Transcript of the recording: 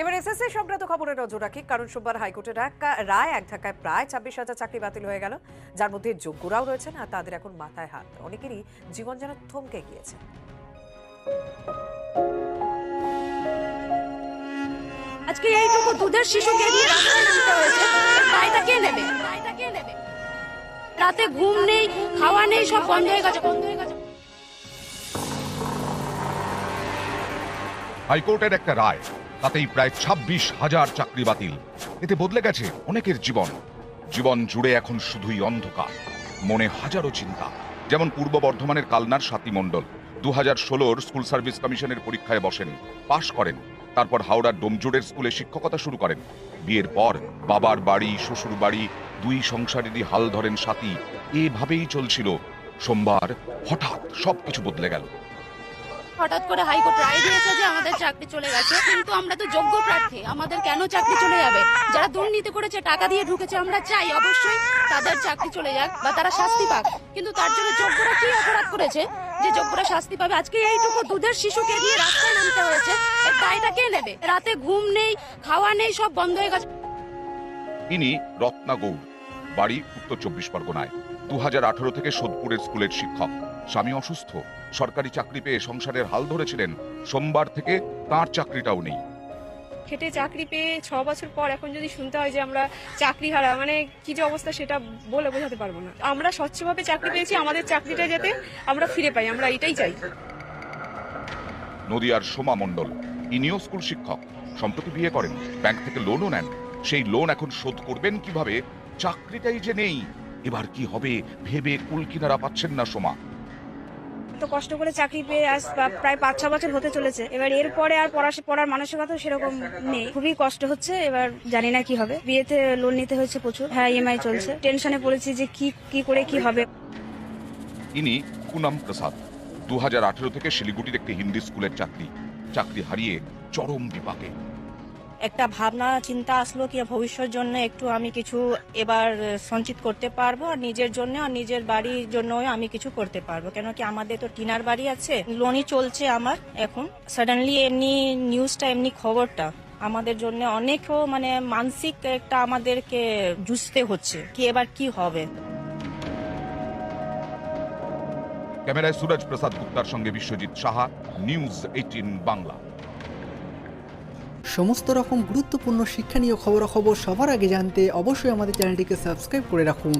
এবার এসএসসি সংক্রান্ত খবরে নজর রাখি। কারণ সোমবার হাইকোর্টের এক রায় এক ধাক্কায় প্রায় ছাব্বিশ হাজার চাকরি বাতিল হয়ে গেল। যার মধ্যে যোগ্যরাও রয়েছেন আর তাদের এখন মাথায় হাত। অনেকেরই জীবন যেন থমকে গিয়েছে। আজকে এইটুকু দুধের শিশুকে নিয়ে রাস্তায় নামতে হয়েছে। এর কে নেবে? কে নেবে? রাতে ঘুম নেই খাওয়া নেই সব বন্ধ হয়ে গেছে বন্ধ হয়ে গেছে। হাইকোর্টের একটা রায়। তাতেই প্রায় ছাব্বিশ হাজার চাকরি বাতিল। এতে বদলে গেছে অনেকের জীবন। জীবন জুড়ে এখন শুধুই অন্ধকার, মনে হাজারো চিন্তা। যেমন পূর্ব বর্ধমানের কালনার সাতী মণ্ডল দু হাজার ষোলোর স্কুল সার্ভিস কমিশনের পরীক্ষায় বসেন, পাশ করেন, তারপর হাওড়ার ডোমজোড়ের স্কুলে শিক্ষকতা শুরু করেন। বিয়ের পর বাবার বাড়ি, শ্বশুর বাড়ি, দুই সংসারেরই হাল ধরেন সাথী। এভাবেই চলছিল। সোমবার হঠাৎ সবকিছু বদলে গেল। হঠাৎ করে হাইকোর্ট রায় দিয়েছে যে আমাদের চাকরি চলে গেছে, কিন্তু আমরা তো যোগ্য প্রার্থী, আমাদের কেন চাকরি চলে যাবে? যারা দুর্নীতি করেছে, টাকা দিয়ে ঢুকেছে, আমরা চাই অবশ্যই তাদের চাকরি চলে যাক বা তারা শাস্তি পাক। কিন্তু তার জন্য যোগ্যরা কি অপরাধ করেছে? যে যোগ্যরা শাস্তি পাবে? আজকে এইটুকু দুধের শিশুকে নিয়ে রাস্তায় নামতে হয়েছে। এর দায়টা কে নেবে? রাতে ঘুম নেই, খাওয়া নেই, সব বন্ধ হয়ে গেছে। ইনি রত্না গৌড়, বাড়ি উত্তর চব্বিশ পরগনায়। দু হাজার আঠারো থেকে সোদপুরের স্কুলের শিক্ষক। স্বামী অসুস্থ। সরকারি চাকরি পেয়ে সংসারের হাল ধরেছিলেন। সোমবার থেকে তার চাকরিটাও নেই। খেটে চাকরি পেয়ে ছ বছর পর এখন যদি শুনতে হয় যে আমরা চাকরি হারা মানে কি যে অবস্থা সেটা বলে বোঝাতে পারব না। আমরা স্বচ্ছভাবে চাকরি পেয়েছি আমাদের চাকরিটা যাতে আমরা ফিরে পাই আমরা এটাই চাই। নদিয়ার সোমা মণ্ডল ইনিও স্কুল শিক্ষক সম্প্রতি বিয়ে করেন। ব্যাংক থেকে লোনও নেন। সেই লোন এখন শোধ করবেন কীভাবে? চাকরিটাই যে নেই এবার কি হবে? ভেবে কুল কিনারা পাচ্ছেন না সোমা। তো কষ্ট করে চাকরি পেয়ে আজ প্রায় পাঁচ ছ বছর হতে চলেছে। এবার এরপরে আর পড়া পড়ার মানসিকতা সেরকম নেই। খুবই কষ্ট হচ্ছে এবার জানি না কি হবে। বিয়েতে লোন নিতে হয়েছে প্রচুর। হ্যাঁ ইএমআই চলছে। টেনশনে পড়েছি যে কি কি করে কি হবে। ইনি পুনম প্রসাদ দু হাজার আঠারো থেকে শিলিগুড়ির একটি হিন্দি স্কুলের চাকরি। চাকরি হারিয়ে চরম বিপাকে। একটা ভাবনা, চিন্তা আসলো কি ভবিষ্যৎ জন্য একটু আমি কিছু এবার সঞ্চিত করতে পারব আর নিজের জন্য আর নিজের বাড়ির জন্য আমি কিছু করতে পারব। কেন কি আমাদের তো টিনার বাড়ি আছে, লোনই চলছে আমার এখন। সাডেনলি এমনি নিউজটা এমনি খবরটা আমাদের জন্য অনেকও মানে মানসিক একটা আমাদেরকে জুঝতে হচ্ছে, কি এবার কি হবে? ক্যামেরায় সুরজ প্রসাদ গুপ্তার সঙ্গে বিশ্বজিৎ সাহা, নিউজ এইটিন বাংলা। সমস্ত রকম গুরুত্বপূর্ণ শিক্ষণীয় খবরাখবর সবার আগে জানতে অবশ্যই আমাদের চ্যানেলটিকে সাবস্ক্রাইব করে রাখুন।